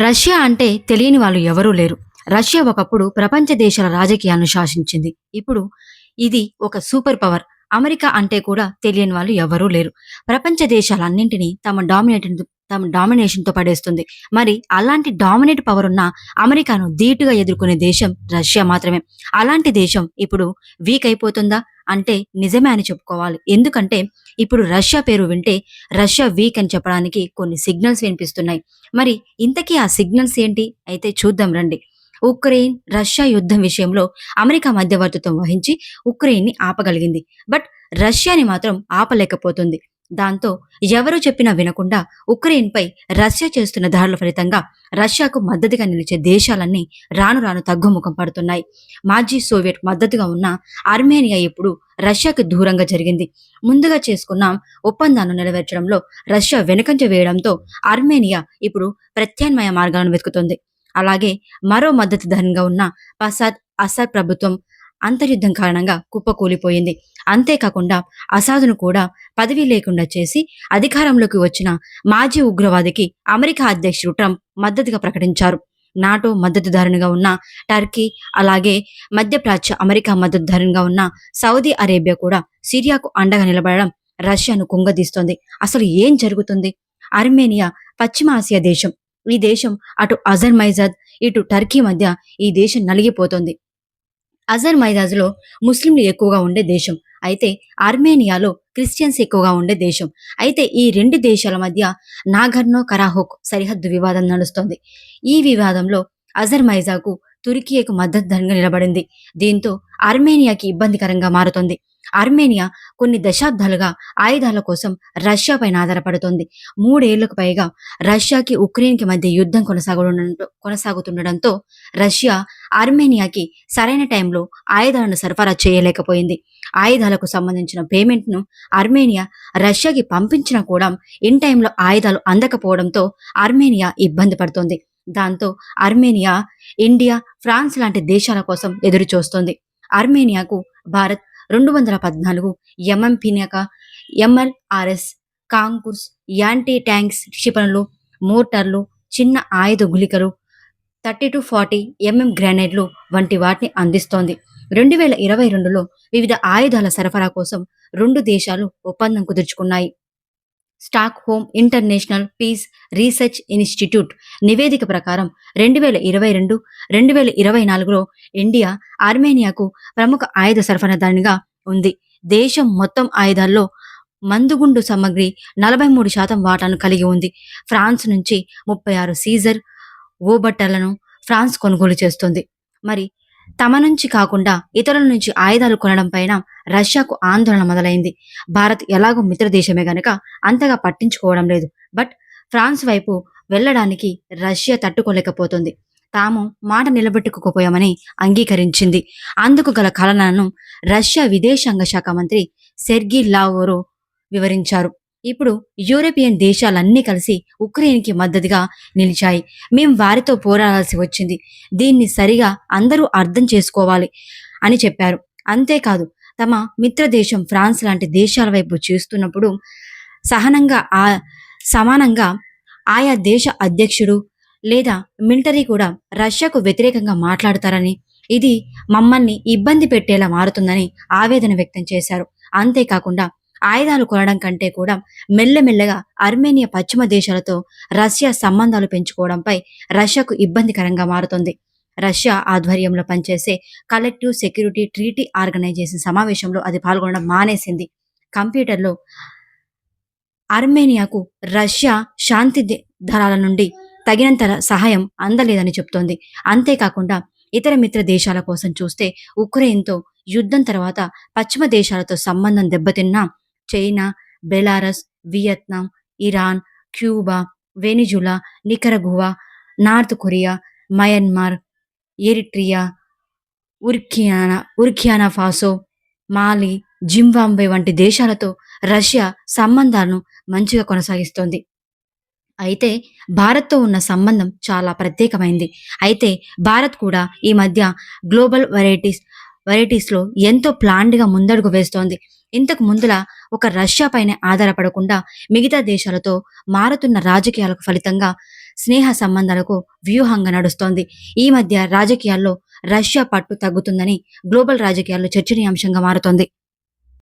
Russia అంటే తెలియని వాళ్ళు ఎవరూ లేరు. రష్యా ఒకప్పుడు ప్రపంచ దేశాల రాజకీయాలను శాసించింది. ఇప్పుడు ఇది ఒక సూపర్ పవర్. అమెరికా అంటే కూడా తెలియని వాళ్ళు ఎవరూ లేరు. ప్రపంచ దేశాలన్నింటినీ తమ డామినేట్ తమ డామినేషన్తో పడేస్తుంది. మరి అలాంటి డామినేట్ పవర్ ఉన్న అమెరికాను ధీటుగా ఎదుర్కొనే దేశం రష్యా మాత్రమే. అలాంటి దేశం ఇప్పుడు వీక్ అయిపోతుందా? అంటే నిజమే అని చెప్పుకోవాలి. ఎందుకంటే ఇప్పుడు రష్యా పేరు వింటే రష్యా వీక్ అని చెప్పడానికి కొన్ని సిగ్నల్స్ వినిపిస్తున్నాయి. మరి ఇంతకీ ఆ సిగ్నల్స్ ఏంటి? అయితే చూద్దాం రండి. ఉక్రెయిన్ రష్యా యుద్ధం విషయంలో అమెరికా మధ్యవర్తిత్వం వహించి ఉక్రెయిన్ని ఆపగలిగింది. బట్ రష్యాని మాత్రం ఆపలేకపోతుంది. దాంతో ఎవరు చెప్పినా వినకుండా ఉక్రెయిన్పై రష్యా చేస్తున్న దాడుల ఫలితంగా రష్యాకు మద్దతుగా నిలిచే దేశాలన్నీ రాను రాను తగ్గుముఖం పడుతున్నాయి. మాజీ సోవియట్ మద్దతుగా ఉన్న ఆర్మేనియా ఇప్పుడు రష్యాకు దూరంగా జరిగింది. ముందుగా చేసుకున్న ఒప్పందాన్ని నెరవేర్చడంలో రష్యా వెనుకంజ వేయడంతో ఆర్మేనియా ఇప్పుడు ప్రత్యామ్నాయ మార్గాలను వెతుకుతుంది. అలాగే మరో మద్దతుదారునిగా ఉన్న పసాద్ అసద్ ప్రభుత్వం అంతర్యుద్ధం కారణంగా కుప్పకూలిపోయింది అంతేకాకుండా అసాదును కూడా పదవి లేకుండా చేసి అధికారంలోకి వచ్చిన మాజీ ఉగ్రవాదికి అమెరికా అధ్యక్షుడు ట్రంప్ మద్దతుగా ప్రకటించారు. నాటో మద్దతుదారునిగా ఉన్న టర్కీ అలాగే మధ్యప్రాచ్య అమెరికా మద్దతుదారునిగా ఉన్న సౌదీ అరేబియా కూడా సిరియాకు అండగా నిలబడడం రష్యాను కుంగదీస్తోంది. అసలు ఏం జరుగుతుంది? అర్మేనియా పశ్చిమ ఆసియా దేశం. ఈ దేశం అటు అజర్మైజాద్ ఇటు టర్కీ మధ్య ఈ దేశం నలిగిపోతుంది. అజర్ మైదాజ్లో ముస్లింలు ఎక్కువగా ఉండే దేశం. అయితే ఆర్మేనియాలో క్రిస్టియన్స్ ఎక్కువగా ఉండే దేశం. అయితే ఈ రెండు దేశాల మధ్య నాగర్నో కరాహోక్ సరిహద్దు వివాదం నడుస్తోంది. ఈ వివాదంలో అజర్ మైజాకు తుర్కీయకు మద్దతుగా నిలబడింది. దీంతో ఆర్మేనియాకి ఇబ్బందికరంగా మారుతోంది. ఆర్మేనియా కొన్ని దశాబ్దాలుగా ఆయుధాల కోసం రష్యా పైన ఆధారపడుతోంది. మూడేళ్ళకు పైగా రష్యాకి ఉక్రెయిన్కి మధ్య యుద్ధం కొనసాగుతుండటంతో కొనసాగుతుండటంతో రష్యా ఆర్మేనియాకి సరైన టైంలో ఆయుధాలను సరఫరా చేయలేకపోయింది. ఆయుధాలకు సంబంధించిన పేమెంట్ను ఆర్మేనియా రష్యాకి పంపించినా కూడా ఇన్ టైంలో ఆయుధాలు అందకపోవడంతో ఆర్మేనియా ఇబ్బంది పడుతోంది. దాంతో ఆర్మేనియా ఇండియా ఫ్రాన్స్ లాంటి దేశాల కోసం ఎదురుచూస్తోంది. ఆర్మేనియాకు భారత్ రెండు వందల పద్నాలుగు M M Pinaka M L R S Konkurs anti tanks క్షిపణులు మోటార్లు చిన్న ఆయుధ గుళికలు thirty two forty M M గ్రెనేడ్లు వంటి వాటిని అందిస్తోంది. రెండు వేల ఇరవై రెండులో వివిధ ఆయుధాల సరఫరా కోసం రెండు దేశాలు ఒప్పందం కుదుర్చుకున్నాయి. Stockholm International Peace Research Institute నివేదిక ప్రకారం రెండు వేల ఇరవై రెండు రెండు వేల ఇరవై నాలుగులో ఇండియా ఆర్మేనియాకు ప్రముఖ ఆయుధ సరఫరాదారునిగా ఉంది. దేశం మొత్తం ఆయుధాల్లో మందుగుండు సామగ్రి నలభై మూడు శాతం వాటాను కలిగి ఉంది. ఫ్రాన్స్ నుంచి ముప్పై ఆరు సీజర్ ఓబట్టలను ఫ్రాన్స్ కొనుగోలు చేస్తుంది. మరి తమ నుంచి కాకుండా ఇతరుల నుంచి ఆయుధాలు కొనడం పైన రష్యాకు ఆందోళన మొదలైంది. భారత్ ఎలాగో మిత్ర దేశమే గనక అంతగా పట్టించుకోవడం లేదు. బట్ ఫ్రాన్స్ వైపు వెళ్ళడానికి రష్యా తట్టుకోలేకపోతుంది. తాము మాట నిలబెట్టుకోకపోయామని అంగీకరించింది. అందుకు గల కలనను రష్యా విదేశాంగ శాఖ మంత్రి సెర్గీ లావోరో వివరించారు. ఇప్పుడు యూరోపియన్ దేశాలన్నీ కలిసి ఉక్రెయిన్కి మద్దతుగా నిలిచాయి. మేం వారితో పోరాడాల్సి వచ్చింది. దీన్ని సరిగా అందరూ అర్థం చేసుకోవాలి అని చెప్పారు. అంతేకాదు తమ మిత్ర దేశం ఫ్రాన్స్ లాంటి దేశాల వైపు చూస్తున్నప్పుడు సహనంగా ఆ సమానంగా ఆయా దేశ అధ్యక్షుడు లేదా మిలిటరీ కూడా రష్యాకు వ్యతిరేకంగా మాట్లాడతారని ఇది మమ్మల్ని ఇబ్బంది పెట్టేలా మారుతుందని ఆవేదన వ్యక్తం చేశారు. అంతేకాకుండా ఆయుధాలు కొనడం కంటే కూడా మెల్లమెల్లగా అర్మేనియా పశ్చిమ దేశాలతో రష్యా సంబంధాలు పెంచుకోవడంపై రష్యాకు ఇబ్బందికరంగా మారుతుంది. రష్యా ఆధ్వర్యంలో పనిచేసే కలెక్టివ్ సెక్యూరిటీ ట్రీటీ ఆర్గనైజేషన్ సమావేశంలో అది పాల్గొనడం మానేసింది. కంప్యూటర్లో అర్మేనియాకు రష్యా శాంతి దళాల నుండి తగినంత సహాయం అందలేదని చెప్తోంది అంతేకాకుండా ఇతర మిత్ర దేశాల కోసం చూస్తే ఉక్రెయిన్తో యుద్ధం తర్వాత పశ్చిమ దేశాలతో సంబంధం దెబ్బతిన్నా China Belarus Vietnam Iran Cuba Venezuela Nicaragua North Korea Myanmar Eritrea Burkina Burkina Faso Mali Zimbabwe వంటి దేశాలతో రష్యా సంబంధాలను మంచిగా కొనసాగిస్తోంది. అయితే భారత్తో ఉన్న సంబంధం చాలా ప్రత్యేకమైంది. అయితే భారత్ కూడా ఈ మధ్య గ్లోబల్ వెరైటీస్ వెరైటీస్లో ఎంతో ప్లాన్డ్గా ముందడుగు వేస్తోంది. ఇంతకు ముందులా ఒక రష్యా పైనే ఆధారపడకుండా మిగతా దేశాలతో మారుతున్న రాజకీయాలకు ఫలితంగా స్నేహ సంబంధాలకు వ్యూహంగా నడుస్తోంది. ఈ మధ్య రాజకీయాల్లో రష్యా పట్టు తగ్గుతుందని గ్లోబల్ రాజకీయాల్లో చర్చనీయాంశంగా మారుతోంది.